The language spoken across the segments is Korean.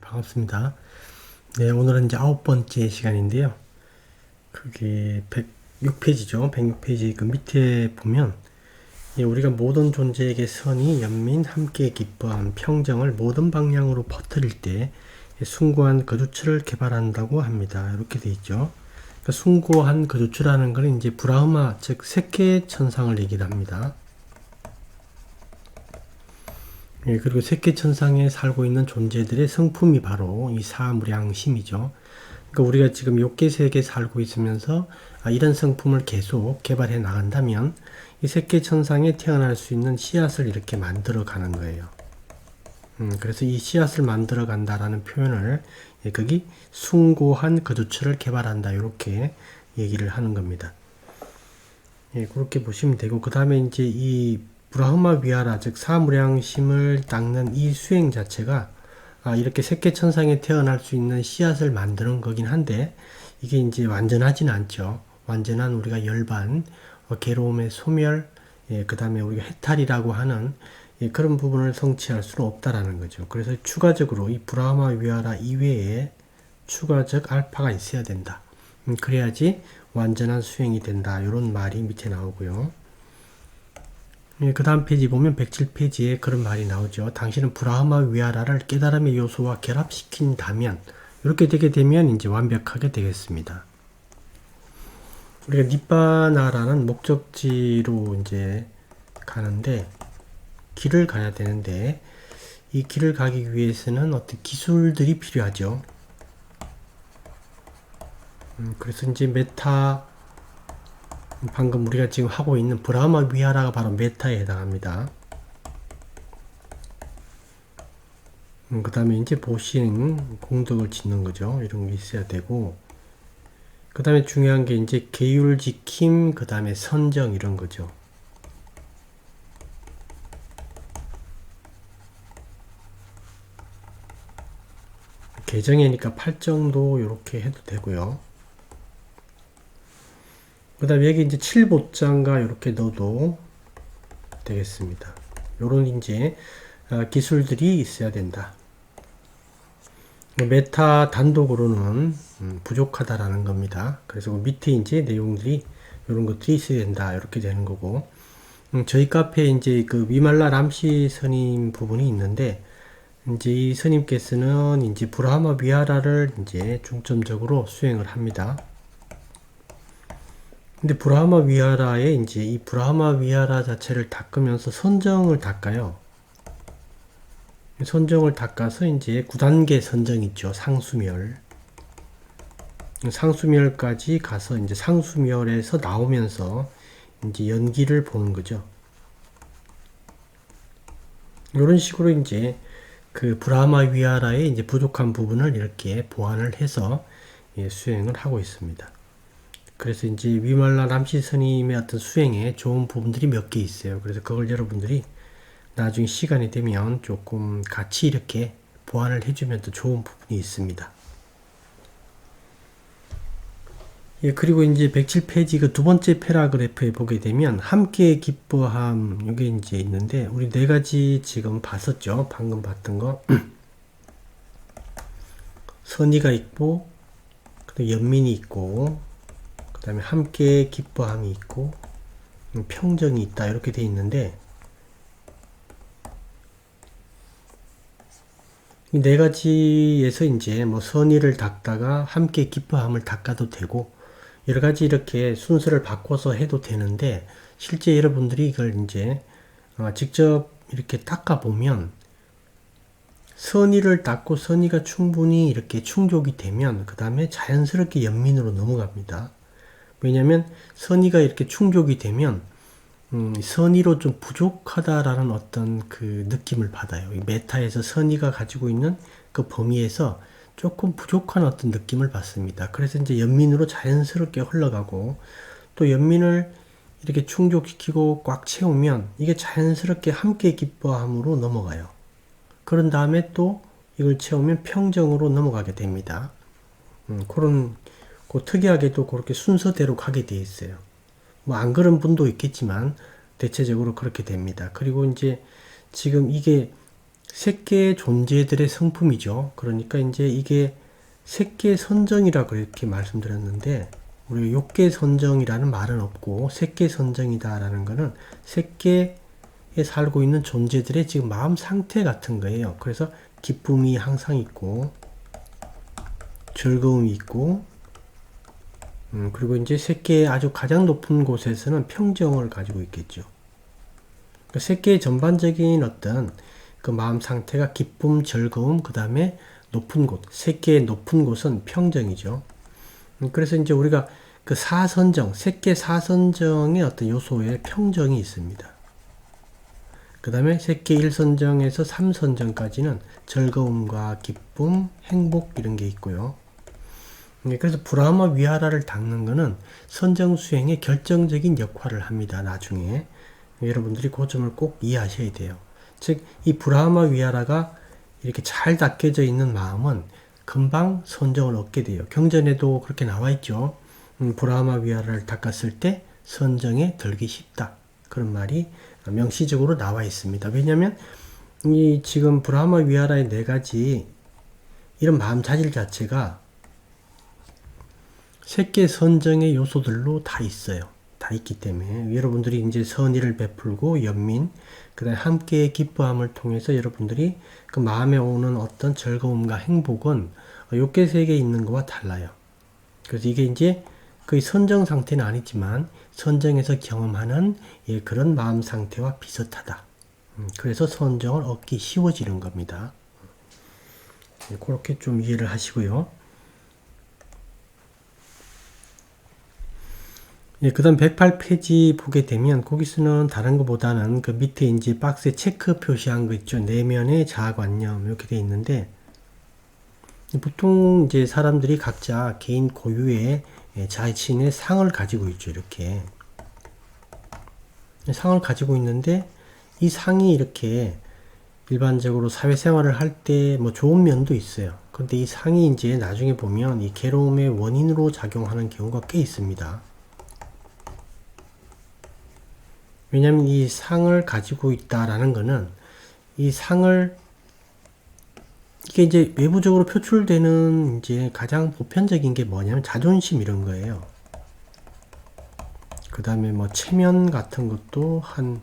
반갑습니다. 네, 오늘은 이제 아홉 번째 시간인데요. 그게 106페이지죠. 106페이지 그 밑에 보면 예, 우리가 모든 존재에게 선이 연민 함께 기뻐함 평정을 모든 방향으로 퍼뜨릴 때 예, 숭고한 거주처를 개발한다고 합니다. 이렇게 돼 있죠. 그러니까 숭고한 거주처라는 것은 이제 브라흐마 즉 세계 천상을 얘기를 합니다. 예, 그리고 세계천상에 살고 있는 존재들의 성품이 바로 이 사무량심이죠. 그러니까 우리가 지금 욕계세계에 살고 있으면서 아, 이런 성품을 계속 개발해 나간다면 이 세계천상에 태어날 수 있는 씨앗을 이렇게 만들어 가는 거예요. 음, 그래서 이 씨앗을 만들어 간다라는 표현을 예, 거기 숭고한 거주처를 개발한다 이렇게 얘기를 하는 겁니다. 예, 그렇게 보시면 되고 그 다음에 이제 이 브라흐마 위하라 즉 사무량심을 닦는 이 수행 자체가 아, 이렇게 세계천상에 태어날 수 있는 씨앗을 만드는 거긴 한데 이게 이제 완전하지는 않죠. 완전한 우리가 열반, 어, 괴로움의 소멸, 예, 그 다음에 우리가 해탈이라고 하는 예, 그런 부분을 성취할 수는 없다라는 거죠. 그래서 추가적으로 이 브라마 위하라 이외에 추가적 알파가 있어야 된다. 음, 그래야지 완전한 수행이 된다. 이런 말이 밑에 나오고요. 예, 그 다음 페이지 보면 107페이지에 그런 말이 나오죠. 당신은 브라흐마 위아라를 깨달음의 요소와 결합시킨다면 이렇게 되게 되면 이제 완벽하게 되겠습니다. 우리가 니빠나라는 목적지로 이제 가는데 길을 가야 되는데 이 길을 가기 위해서는 어떤 기술들이 필요하죠. 음, 그래서 이제 메타 방금 우리가 지금 하고 있는 브라마 위하라가 바로 메타에 해당합니다. 음, 그 다음에 이제 보시는 공덕을 짓는 거죠. 이런 게 있어야 되고 그 다음에 중요한 게 이제 계율 지킴 그 다음에 선정 이런 거죠. 계정이니까 8정도 이렇게 해도 되고요. 그 다음에 여기 이제 7보장과 이렇게 넣어도 되겠습니다. 요런 이제 아, 기술들이 있어야 된다. 메타 단독으로는 음, 부족하다라는 겁니다. 그래서 그 밑에 이제 내용들이 이런 것들이 있어야 된다. 이렇게 되는 거고. 음, 저희 카페에 이제 그 위말라 람시 스님 부분이 있는데, 이제 이 스님께서는 이제 브라마 비하라를 이제 중점적으로 수행을 합니다. 근데 브라마 위하라에 이제 이 브라마 위하라 자체를 닦으면서 선정을 닦아요. 선정을 닦아서 이제 9단계 선정 있죠. 상수멸. 상수멸까지 가서 이제 상수멸에서 나오면서 이제 연기를 보는 거죠. 이런 식으로 이제 그 브라마 위하라의 이제 부족한 부분을 이렇게 보완을 해서 예, 수행을 하고 있습니다. 그래서 이제 위말라 남시 스님의 어떤 수행에 좋은 부분들이 몇 개 있어요. 그래서 그걸 여러분들이 나중에 시간이 되면 조금 같이 이렇게 보완을 해주면 더 좋은 부분이 있습니다. 예, 그리고 이제 107페이지 그 두 번째 패라그래프에 보게 되면 함께 기뻐함 이게 이제 있는데 우리 네 가지 지금 봤었죠. 방금 봤던 거. 선의가 있고 연민이 있고 그 다음에 함께 기뻐함이 있고 음, 평정이 있다 이렇게 돼 있는데 이 네 가지에서 이제 뭐 선의를 닦다가 함께 기뻐함을 닦아도 되고 여러 가지 이렇게 순서를 바꿔서 해도 되는데 실제 여러분들이 이걸 이제 어, 직접 이렇게 닦아 보면 선의를 닦고 선의가 충분히 이렇게 충족이 되면 그 다음에 자연스럽게 연민으로 넘어갑니다. 왜냐하면 선의가 이렇게 충족이 되면 음, 선의로 좀 부족하다라는 어떤 그 느낌을 받아요. 메타에서 선의가 가지고 있는 그 범위에서 조금 부족한 어떤 느낌을 받습니다. 그래서 이제 연민으로 자연스럽게 흘러가고 또 연민을 이렇게 충족시키고 꽉 채우면 이게 자연스럽게 함께 기뻐함으로 넘어가요. 그런 다음에 또 이걸 채우면 평정으로 넘어가게 됩니다. 음, 그런 그 특이하게도 그렇게 순서대로 가게 돼 있어요. 뭐 안 그런 분도 있겠지만 대체적으로 그렇게 됩니다. 그리고 이제 지금 이게 새끼의 존재들의 성품이죠. 그러니까 이제 이게 새끼 선정이라 그렇게 말씀드렸는데 우리가 욕계 선정이라는 말은 없고 새끼 선정이다라는 거는 새끼에 살고 있는 존재들의 지금 마음 상태 같은 거예요. 그래서 기쁨이 항상 있고 즐거움이 있고 음, 그리고 이제 새끼의 아주 가장 높은 곳에서는 평정을 가지고 있겠죠. 그 새끼의 전반적인 어떤 그 마음 상태가 기쁨, 즐거움, 그 다음에 높은 곳, 새끼의 높은 곳은 평정이죠. 음, 그래서 이제 우리가 그 사선정, 새끼 사선정의 어떤 요소에 평정이 있습니다. 그 다음에 새끼 1선정에서 3선정까지는 즐거움과 기쁨, 행복 이런 게 있고요. 네, 그래서 브라마 위하라를 닦는 것은 선정 수행에 결정적인 역할을 합니다. 나중에 여러분들이 그 점을 꼭 이해하셔야 돼요. 즉, 이 브라마 위하라가 이렇게 잘 닦여져 있는 마음은 금방 선정을 얻게 돼요. 경전에도 그렇게 나와 있죠. 음, 브라마 위하라를 닦았을 때 선정에 들기 쉽다. 그런 말이 명시적으로 나와 있습니다. 왜냐하면 이 지금 브라마 위하라의 네 가지 이런 마음 자질 자체가 세계 선정의 요소들로 다 있어요. 다 있기 때문에 여러분들이 이제 선의를 베풀고 연민, 그다음 함께 기뻐함을 통해서 여러분들이 그 마음에 오는 어떤 즐거움과 행복은 욕계 세계에 있는 것과 달라요. 그래서 이게 이제 거의 선정 상태는 아니지만 선정에서 경험하는 예, 그런 마음 상태와 비슷하다. 음, 그래서 선정을 얻기 쉬워지는 겁니다. 예, 그렇게 좀 이해를 하시고요. 예, 그 다음 108페이지 보게 되면 거기서는 다른 것보다는 그 밑에 이제 박스에 체크 표시한 거 있죠. 내면의 자아관념 이렇게 돼 있는데 보통 이제 사람들이 각자 개인 고유의 예, 자신의 상을 가지고 있죠. 이렇게 상을 가지고 있는데 이 상이 이렇게 일반적으로 사회생활을 할 때 뭐 좋은 면도 있어요. 근데 이 상이 이제 나중에 보면 이 괴로움의 원인으로 작용하는 경우가 꽤 있습니다. 왜냐하면 이 상을 가지고 있다라는 것은 이 상을 이게 이제 외부적으로 표출되는 이제 가장 보편적인 게 뭐냐면 자존심 이런 거예요. 그 다음에 뭐 체면 같은 것도 한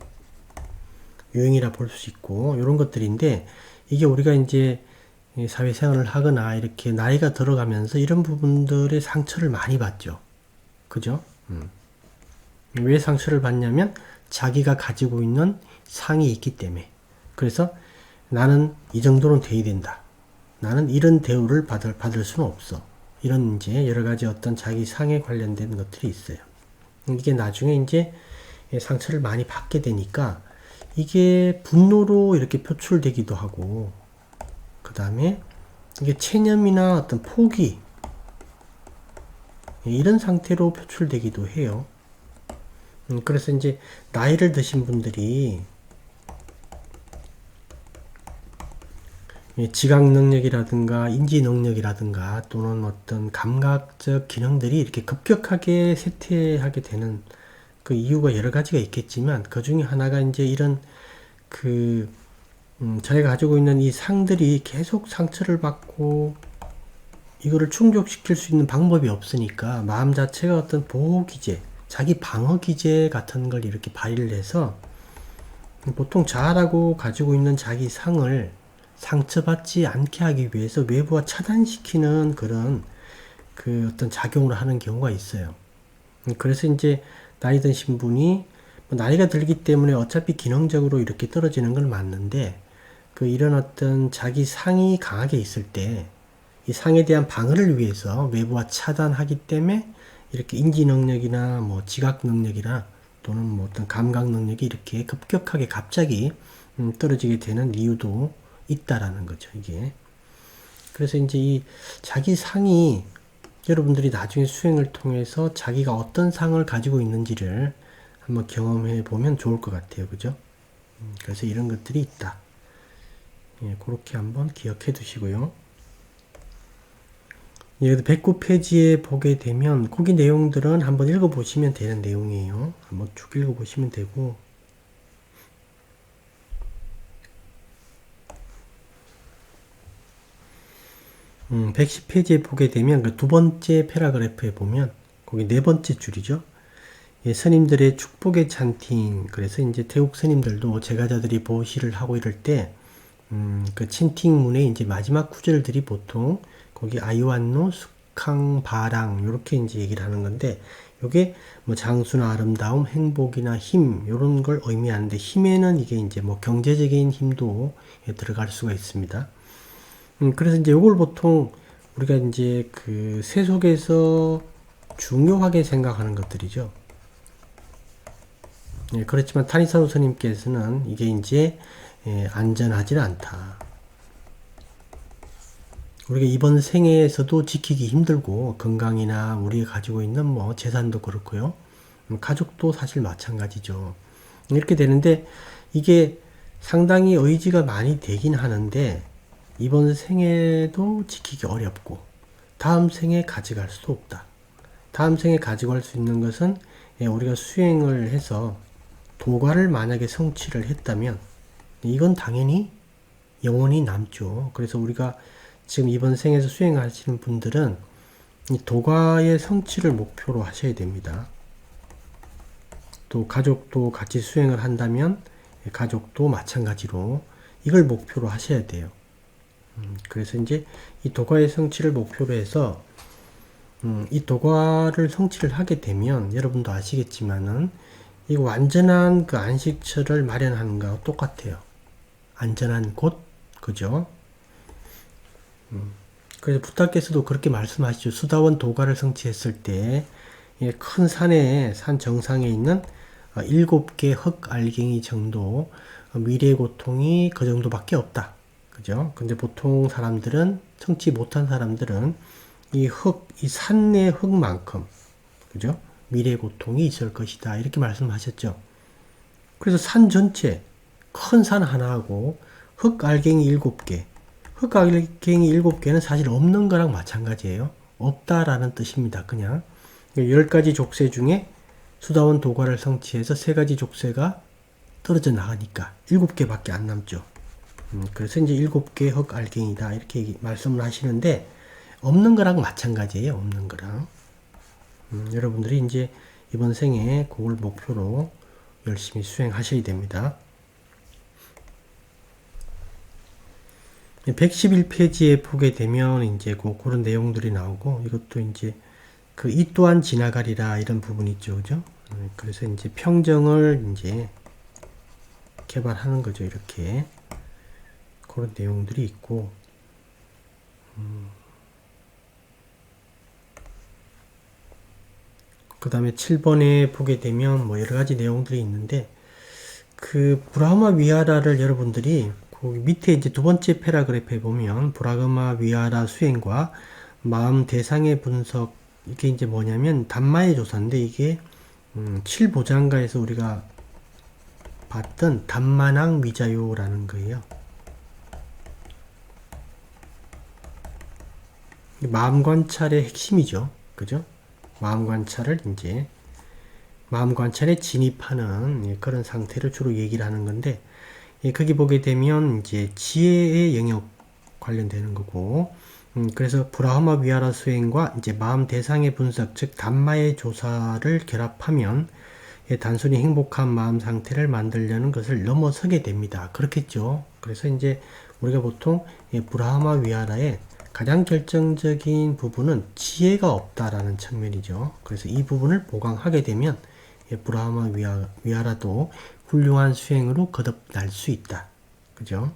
유행이라 볼 수 있고 이런 것들인데 이게 우리가 이제 사회생활을 하거나 이렇게 나이가 들어가면서 이런 부분들의 상처를 많이 받죠. 그죠? 음. 왜 상처를 받냐면 자기가 가지고 있는 상이 있기 때문에. 그래서 나는 이 정도는 돼야 된다. 나는 이런 대우를 받을, 받을 수는 없어. 이런 이제 여러 가지 어떤 자기 상에 관련된 것들이 있어요. 이게 나중에 이제 상처를 많이 받게 되니까 이게 분노로 이렇게 표출되기도 하고, 그 다음에 이게 체념이나 어떤 포기, 이런 상태로 표출되기도 해요. 음, 그래서 이제 나이를 드신 분들이 지각 능력이라든가 인지 능력이라든가 또는 어떤 감각적 기능들이 이렇게 급격하게 쇠퇴하게 되는 그 이유가 여러 가지가 있겠지만 그 중에 하나가 이제 이런 그 음, 저희가 가지고 있는 이 상들이 계속 상처를 받고 이거를 충족시킬 수 있는 방법이 없으니까 마음 자체가 어떤 보호 기제 자기 방어 기제 같은 걸 이렇게 발휘를 해서 보통 자아라고 가지고 있는 자기 상을 상처받지 않게 하기 위해서 외부와 차단시키는 그런 그 어떤 작용을 하는 경우가 있어요. 그래서 이제 나이 드신 분이 뭐 나이가 들기 때문에 어차피 기능적으로 이렇게 떨어지는 건 맞는데 그 이런 어떤 자기 상이 강하게 있을 때 이 상에 대한 방어를 위해서 외부와 차단하기 때문에 이렇게 인지 능력이나 뭐 지각 능력이나 또는 뭐 어떤 감각 능력이 이렇게 급격하게 갑자기 음, 떨어지게 되는 이유도 있다라는 거죠, 이게. 그래서 이제 이 자기 상이 여러분들이 나중에 수행을 통해서 자기가 어떤 상을 가지고 있는지를 한번 경험해 보면 좋을 것 같아요. 그죠? 음, 그래서 이런 것들이 있다. 예, 그렇게 한번 기억해 두시고요. 예, 109 페이지에 보게 되면 거기 내용들은 한번 읽어보시면 되는 내용이에요. 한번 쭉 읽어보시면 되고 음, 110페이지에 보게 되면 그 두 번째 패러그래프에 보면 거기 네 번째 줄이죠. 예, 스님들의 축복의 찬팅. 그래서 이제 태국 스님들도 제가자들이 보시를 하고 이럴 때, 음, 그 친팅문의 이제 마지막 구절들이 보통 거기 아이완노 숙항 바랑 요렇게 이제 얘기를 하는 건데 요게 뭐 장수나 아름다움, 행복이나 힘 요런 걸 의미하는데 힘에는 이게 이제 뭐 경제적인 힘도 예, 들어갈 수가 있습니다. 음, 그래서 이제 요걸 보통 우리가 이제 그 세속에서 중요하게 생각하는 것들이죠. 예, 그렇지만 타니사노 스님께서는 이게 이제 예, 안전하지는 않다. 우리가 이번 생애에서도 지키기 힘들고 건강이나 우리가 가지고 있는 뭐 재산도 그렇고요. 음, 가족도 사실 마찬가지죠. 이렇게 되는데 이게 상당히 의지가 많이 되긴 하는데 이번 생에도 지키기 어렵고 다음 생에 가져갈 수도 없다. 다음 생에 가져갈 수 있는 것은 예, 우리가 수행을 해서 도가를 만약에 성취를 했다면 이건 당연히 영원히 남죠. 그래서 우리가 지금 이번 생에서 수행하시는 분들은 이 도가의 성취를 목표로 하셔야 됩니다. 또 가족도 같이 수행을 한다면 가족도 마찬가지로 이걸 목표로 하셔야 돼요. 음, 그래서 이제 이 도가의 성취를 목표로 해서 음, 이 도가를 성취를 하게 되면 여러분도 아시겠지만은 이 완전한 그 안식처를 마련하는 거와 똑같아요. 안전한 곳, 그죠? 음, 그래서 부탁께서도 그렇게 말씀하시죠. 수다원 도가를 성취했을 때, 큰 산에, 산 정상에 있는 어, 일곱 개 흙알갱이 정도, 어, 미래 고통이 그 정도밖에 없다. 그죠? 근데 보통 사람들은, 성취 못한 사람들은 이 흙, 이 산내 흙만큼, 그죠? 미래 고통이 있을 것이다. 이렇게 말씀하셨죠. 그래서 산 전체, 큰 산 하나하고 흙알갱이 일곱 개, 흙알갱이 일곱 개는 사실 없는 거랑 마찬가지예요. 없다라는 뜻입니다. 그냥 열 가지 족쇄 중에 수다원 도가를 성취해서 세 가지 족쇄가 떨어져 나가니까 일곱 개밖에 안 남죠. 음, 그래서 이제 일곱 개 흙알갱이다 이렇게 말씀을 하시는데 없는 거랑 마찬가지예요. 없는 거랑. 음, 여러분들이 이제 이번 생에 그걸 목표로 열심히 수행하셔야 됩니다. 111페이지에 보게 되면 이제 그 그런 내용들이 나오고 이것도 이제 그 이 또한 지나가리라 이런 부분이 있죠. 그죠? 음, 그래서 이제 평정을 이제 개발하는 거죠. 이렇게. 그런 내용들이 있고 음. 그 다음에 7번에 보게 되면 뭐 여러 가지 내용들이 있는데 그 브라마 위아라를 여러분들이 그 밑에 이제 두 번째 패러그래프에 보면 브라그마 위아라 수행과 마음 대상의 분석 이게 이제 뭐냐면 단마의 조사인데 이게 음, 7보장가에서 우리가 봤던 단마낭 미자요라는 거예요. 마음 관찰의 핵심이죠. 그죠? 마음 관찰을 이제 마음 관찰에 진입하는 예, 그런 상태를 주로 얘기를 하는 건데 예, 거기 보게 되면 이제 지혜의 영역 관련되는 거고 음, 그래서 브라흐마 위아라 수행과 이제 마음 대상의 분석 즉 단마의 조사를 결합하면 예, 단순히 행복한 마음 상태를 만들려는 것을 넘어서게 됩니다. 그렇겠죠. 그래서 이제 우리가 보통 예, 브라흐마 위아라의 가장 결정적인 부분은 지혜가 없다라는 측면이죠. 그래서 이 부분을 보강하게 되면 예, 브라마 위아, 위아라도 훌륭한 수행으로 거듭날 수 있다. 그죠?